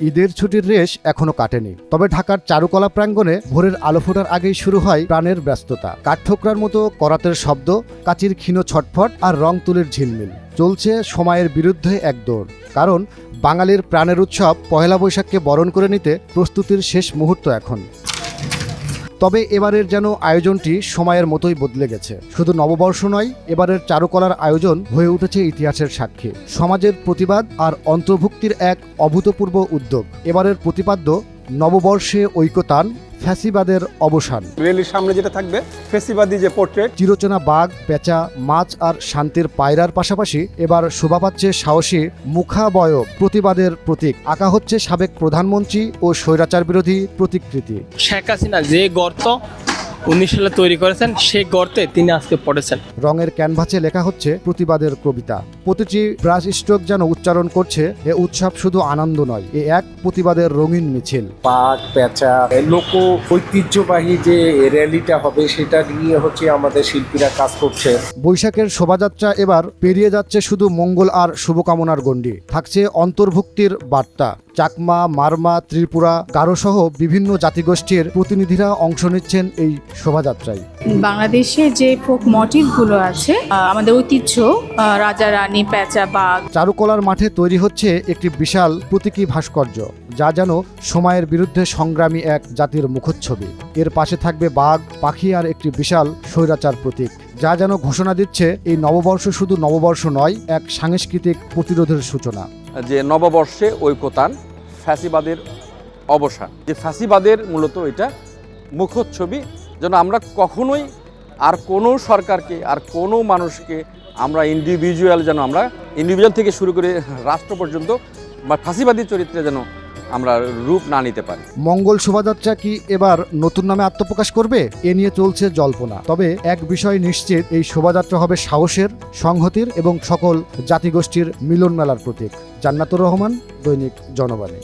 ঈদের ছুটির রেশ এখনও কাটেনি। তবে ঢাকার চারুকলা প্রাঙ্গণে ভোরের আলো ফোটার আগেই শুরু হয় প্রাণের ব্যস্ততা। কাঠঠোকরার মতো করাতের শব্দ, কাচির ক্ষীণ ছটফট আর রং তুলির ঝিলমিল। চলছে সময়ের বিরুদ্ধে এক দৌড়। কারণ বাঙালির প্রাণের উৎসব পহেলা বৈশাখকে বরণ করে নিতে প্রস্তুতির শেষ মুহূর্ত এখন। তবে এবারের যেন আয়োজনটি সময়ের মতোই বদলে গেছে। শুধু নববর্ষ নয়, এবারের চারুকলার আয়োজন হয়ে উঠেছে ইতিহাসের সাক্ষী। সমাজের প্রতিবাদ আর অন্তর্ভুক্তির এক অভূতপূর্ব উদ্যোগ। এবারের প্রতিপাদ্য নববর্ষে ঐকতান ফ্যাসিবাদের অবসান। রেলির সামনে যেটা থাকবে ফ্যাসিবাদী যে পোর্ট্রেট চিরচেনা বাঘ পেঁচা মাছ আর শান্তির পায়রার পাশাপাশি এবার শোভা পাচ্ছে সাহসী মুখাবয় প্রতিবাদের প্রতীক। আঁকা হচ্ছে সাবেক প্রধানমন্ত্রী ও স্বৈরাচার বিরোধী প্রতিকৃতি। শেখ হাসিনা যে গর্ত উনিশ সালে তৈরি করেছেন সে গর্তে তিনি আজকে পড়েছেন। রঙের ক্যানভাসে লেখা হচ্ছে প্রতিবাদের কবিতা। প্রতিটি ব্রাশ স্ট্রোক যেন উচ্চারণ করছে এ উৎসব শুধু আনন্দ নয় এ এক প্রতিবাদের রঙিন মিছিল। পাট পেঁচা লোক ঐতিহ্যবাহী যে র্যালিটা হবে সেটা নিয়ে হচ্ছে আমাদের শিল্পীরা কাজ করছে। বৈশাখের শোভাযাত্রা এবার পেরিয়ে যাচ্ছে শুধু মঙ্গল আর শুভকামনার গণ্ডি থাকছে অন্তর্ভুক্তির বার্তা। চাকমা মারমা ত্রিপুরা গারো সহ বিভিন্ন জাতিগোষ্ঠীর প্রতিনিধিরা অংশ নিচ্ছেন এই শোভাযাত্রায়। বাংলাদেশে যে ফোক মোটিভগুলো আছে আমাদের ঐতিহ্য রাজা রানী পেঁচা বাঘ। চারুকলার মাঠে তৈরি হচ্ছে একটি বিশাল প্রতীকী ভাস্কর্য যা যেন সময়ের বিরুদ্ধে সংগ্রামী এক জাতির মুখচ্ছবি। এর পাশে থাকবে বাঘ পাখি আর একটি বিশাল স্বৈরাচার প্রতীক যা যেন ঘোষণা দিচ্ছে এই নববর্ষ শুধু নববর্ষ নয় এক সাংস্কৃতিক প্রতিরোধের সূচনা। যে নববর্ষে ঐক্যতান, ফ্যাসিবাদের অবসান। যে ফ্যাসিবাদের মূলত এটা মুখচ্ছবি, যেন আমরা কখনোই আর কোনো সরকারকে, আর কোনো মানুষকে আমরা ইন্ডিভিজুয়াল যেন আমরা ইন্ডিভিজুয়াল থেকে শুরু করে রাষ্ট্র পর্যন্ত বা ফাঁসিবাদী চরিত্রে যেন আমরা রূপ না নিতে পারি। মঙ্গল শোভাযাত্রা কি এবার নতুন নামে আত্মপ্রকাশ করবে? এ নিয়ে চলছে জল্পনা। তবে এক বিষয় নিশ্চিত, এই শোভাযাত্রা হবে সাহসের, সংহতির এবং সকল জাতিগোষ্ঠীর মিলন মেলার প্রতীক। জান্নাতুর রহমান, দৈনিক জনবাণী।